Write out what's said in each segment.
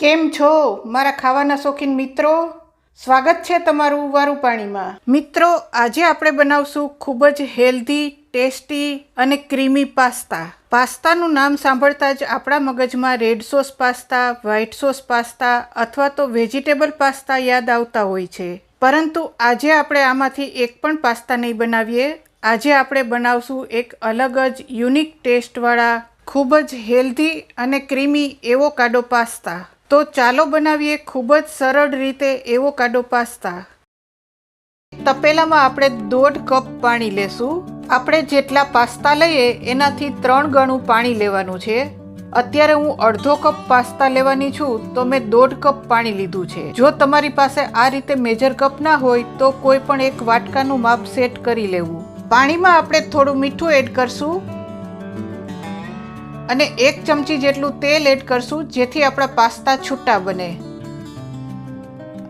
કેમ છો, મારા ખાવાના શોખીન મિત્રો? સ્વાગત છે તમારું વારું પાણીમાં. મિત્રો, આજે આપણે બનાવશું ખૂબ જ હેલ્ધી, ટેસ્ટી અને ક્રીમી પાસ્તા. પાસ્તાનું નામ સાંભળતા જ આપણા મગજમાં red sauce pasta, white sauce pasta અથવા તો વેજીટેબલ પાસ્તા યાદ આવતા હોય છે. પરંતુ આજે આપણે આમાંથી એક પણ પાસ્તા નહીં બનાવીએ. આજે આપણે બનાવશું એક અલગ જ યુનિક ટેસ્ટવાળા, ખૂબ જ હેલ્ધી અને ક્રીમી એવો કાડો પાસ્તા. તો ચાલો બનાવીએ ખૂબ જ સરળ રીતે એવો કાડો પાસ્તા. તપેલામાં આપણે દોઢ કપ પાણી લેશું. આપણે જેટલા પાસ્તા લઈએ એનાથી ત્રણ ગણું પાણી લેવાનું છે. અત્યારે હું અડધો કપ પાસ્તા લેવાની છું, તો મેં દોઢ કપ પાણી લીધું છે. જો તમારી પાસે આ રીતે મેજર કપ ના હોય, તો કોઈ પણ એક વાટકાનું માપ સેટ કરી લેવું. પાણીમાં આપણે થોડું મીઠું એડ કરશું. અને એક ચમચી જેટલું તેલ એડ કરશું, જેથી આપણા પાસ્તા છૂટા બને.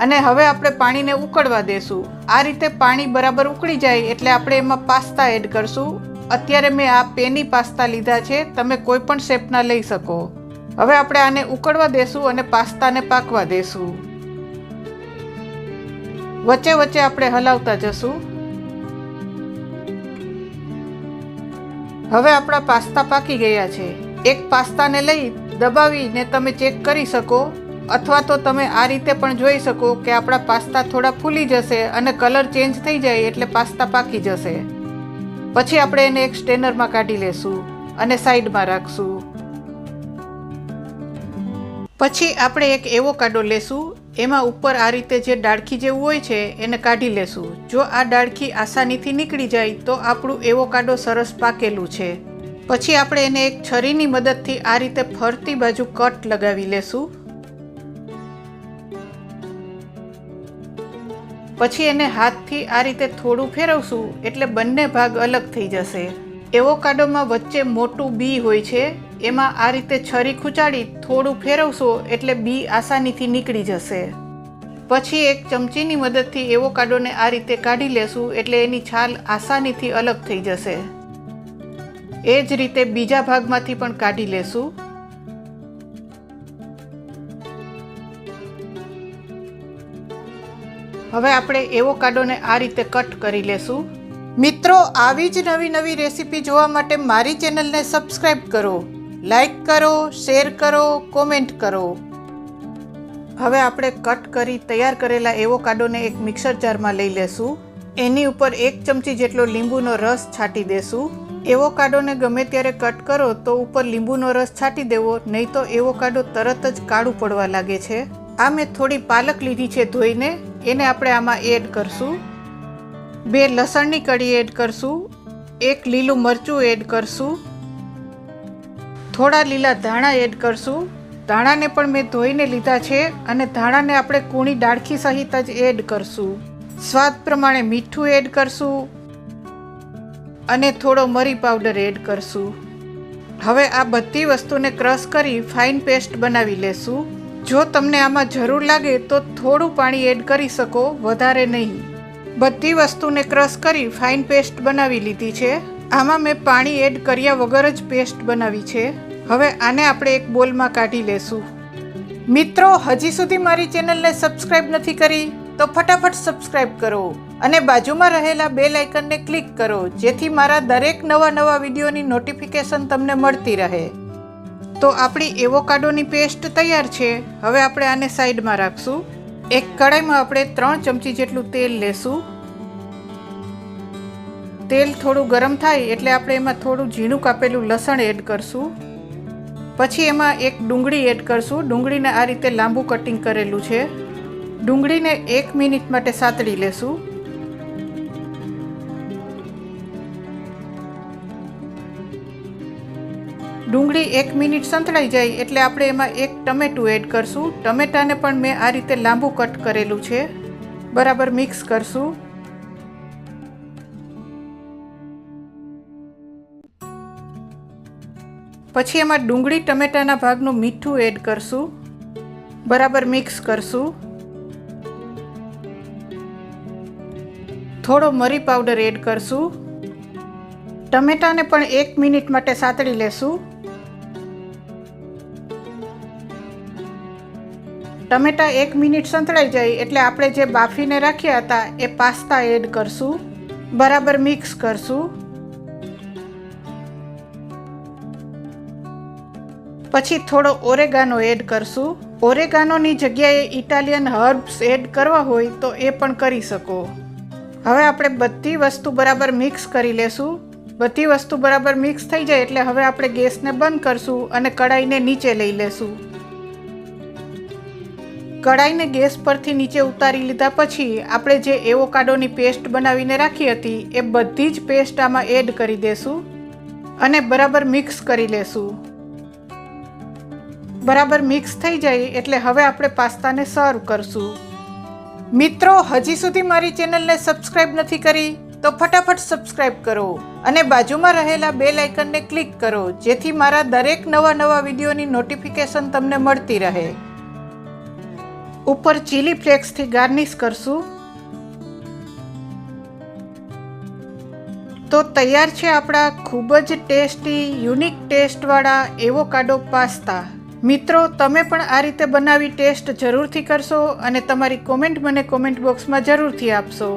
અને હવે આપણે પાણીને ઉકળવા દેશું. આ રીતે પાણી બરાબર ઉકળી જાય એટલે આપણે એમાં પાસ્તા એડ કરશું. અત્યારે મેં આ પેની પાસ્તા લીધા છે, તમે કોઈ પણ શેપના લઈ શકો. હવે આપણે આને ઉકળવા દેશું અને પાસ્તાને પાકવા દેશું. વચ્ચે વચ્ચે આપણે હલાવતા જશું. હવે આપણા પાસ્તા પાકી ગયા છે. એક પાસ્તાને લઈ દબાવીને તમે ચેક કરી શકો, અથવા તો તમે આ રીતે પણ જોઈ શકો કે આપણા પાસ્તા થોડા ફૂલી જશે અને કલર ચેન્જ થઈ જાય એટલે પાસ્તા પાકી જશે. પછી આપણે એને એક સ્ટેનરમાં કાઢી લેશું અને સાઈડમાં રાખશું. પછી આપણે એક એવો કાડો લેશું, એમાં ઉપર આ રીતે જે ડાળખી જેવું હોય છે એને કાઢી લેશું. જો આ ડાળખી આસાનીથી નીકળી જાય તો આપણું એવો કાડો સરસ પાકેલું છે. પછી આપણે એને એક છરીની મદદથી આ રીતે ફરતી બાજુ કટ લગાવી લેશું. પછી એને હાથથી આ રીતે થોડું ફેરવશું એટલે બંને ભાગ અલગ થઈ જશે. એવો કાડોમાં વચ્ચે મોટું બી હોય છે, એમાં આ રીતે છરી ખૂંચાડી થોડું ફેરવશો એટલે બી આસાનીથી નીકળી જશે. પછી એક ચમચીની મદદથી એવો કાડોને આ રીતે કાઢી લેશું એટલે એની છાલ આસાનીથી અલગ થઈ જશે. એ જ રીતે બીજા ભાગમાંથી પણ કાઢી લેશું. હવે આપણે એવો કાડોને આ રીતે કટ કરી લેશું. મિત્રો, આવી જ નવી નવી રેસીપી જોવા માટે મારી ચેનલને સબસ્ક્રાઈબ કરો લાઈક કરો, શેર કરો, કોમેન્ટ કરો. હવે આપણે કટ કરી તૈયાર કરેલા એવો કાડોને એક મિક્સર જારમાં લઈ લેશું. એની ઉપર એક ચમચી જેટલો લીંબુનો રસ છાંટી દેશું. એવો કાડોને ગમે ત્યારે કટ કરો તો ઉપર લીંબુનો રસ છાંટી દેવો, નહીં તો એવોકાડો તરત જ કાળું પડવા લાગે છે. આ મેં થોડી પાલક લીધી છે ધોઈને, એને આપણે આમાં એડ કરશું. બે લસણની કળી એડ કરશું, એક લીલું મરચું એડ કરશું. થોડા લીલા ધાણા એડ કરશું. ધાણાને પણ મેં ધોઈને લીધા છે અને ધાણાને આપણે કૂણી ડાળખી સહિત જ એડ કરશું. સ્વાદ પ્રમાણે મીઠું એડ કરશું. અને થોડો મરી પાવડર એડ કરશું. હવે આ બધી વસ્તુને ક્રશ કરી ફાઇન પેસ્ટ બનાવી લેશું. જો તમને આમાં જરૂર લાગે તો થોડું પાણી એડ કરી શકો, વધારે નહીં. બધી વસ્તુને ક્રશ કરી ફાઇન પેસ્ટ બનાવી લીધી છે. આમાં મેં પાણી એડ કર્યા વગર જ પેસ્ટ બનાવી છે. હવે આને આપણે એક બોલમાં કાઢી લેશું. મિત્રો, હજી સુધી મારી ચેનલને સબસ્ક્રાઈબ નથી કરી? તો ફટાફટ સબસ્ક્રાઈબ કરો. અને બાજુમાં રહેલા બેલ આઇકનને ક્લિક કરો, જેથી મારા દરેક નવા નવા વિડીયોની નોટિફિકેશન તમને મળતી રહે. તો આપણી એવોકાડોની પેસ્ટ તૈયાર છે. હવે આપણે આને સાઈડમાં રાખશું. એક કડાઈમાં આપણે ત્રણ ચમચી જેટલું તેલ લેશું. તેલ થોડું ગરમ થાય એટલે આપણે એમાં થોડું ઝીણું કાપેલું લસણ એડ કરશું. પછી એમાં એક ડુંગળી એડ કરશું. ડુંગળીને આ રીતે લાંબુ કટિંગ કરેલું છે. ડુંગળીને એક મિનિટ માટે સાતળી લેશું. ડુંગળી એક મિનિટ સંતળાઈ જાય એટલે આપણે એમાં એક ટમેટું એડ કરશું. ટમેટાને પણ મેં આ રીતે લાંબુ કટ કરેલું છે. બરાબર મિક્સ કરશું. પછી એમાં ડુંગળી ટમેટાના ભાગનું મીઠું એડ કરશું. બરાબર મિક્સ કરશું. થોડો મરી પાવડર એડ કરશું. ટમેટાને પણ એક મિનિટ માટે સાતળી લેશું. ટમેટા એક મિનિટ સંતળાઈ જાય એટલે આપણે જે બાફીને રાખ્યા હતા એ પાસ્તા એડ કરશું. બરાબર મિક્સ કરશું. પછી થોડો ઓરેગાનો એડ કરશું. ઓરેગાનોની જગ્યાએ ઇટાલિયન હર્બ્સ એડ કરવા હોય તો એ પણ કરી શકો. હવે આપણે બધી વસ્તુ બરાબર મિક્સ કરી લેશું. બધી વસ્તુ બરાબર મિક્સ થઈ જાય એટલે હવે આપણે ગેસને બંધ કરશું અને કડાઈને નીચે લઈ લેશું. કડાઈને ગેસ પરથી નીચે ઉતારી લીધા પછી આપણે જે એવોકાડોની પેસ્ટ બનાવીને રાખી હતી, એ બધી જ પેસ્ટ આમાં એડ કરી દેશું અને બરાબર મિક્સ કરી લેશું. બરાબર મિક્સ થઈ જાય એટલે હવે આપણે પાસ્તાને સર્વ કરશું. મિત્રો, હજી સુધી મારી ચેનલને સબસ્ક્રાઇબ નથી કરી, તો ફટાફટ સબસ્ક્રાઇબ કરો અને બાજુમાં રહેલા બે લાઇકનને ક્લિક કરો, જેથી મારા દરેક નવા નવા વિડીયોની નોટિફિકેશન તમને મળતી રહે. ઉપર ચીલી ફ્લેક્સથી ગાર્નિશ કરશું. તો તૈયાર છે આપણા ખૂબ જ ટેસ્ટી યુનિક ટેસ્ટવાળા એવોકાડો પાસ્તા મિત્રો, તમે પણ આ રીતે બનાવી ટેસ્ટ જરૂરથી કરશો અને તમારી કોમેન્ટ મને કોમેન્ટ બોક્સમાં જરૂરથી આપશો.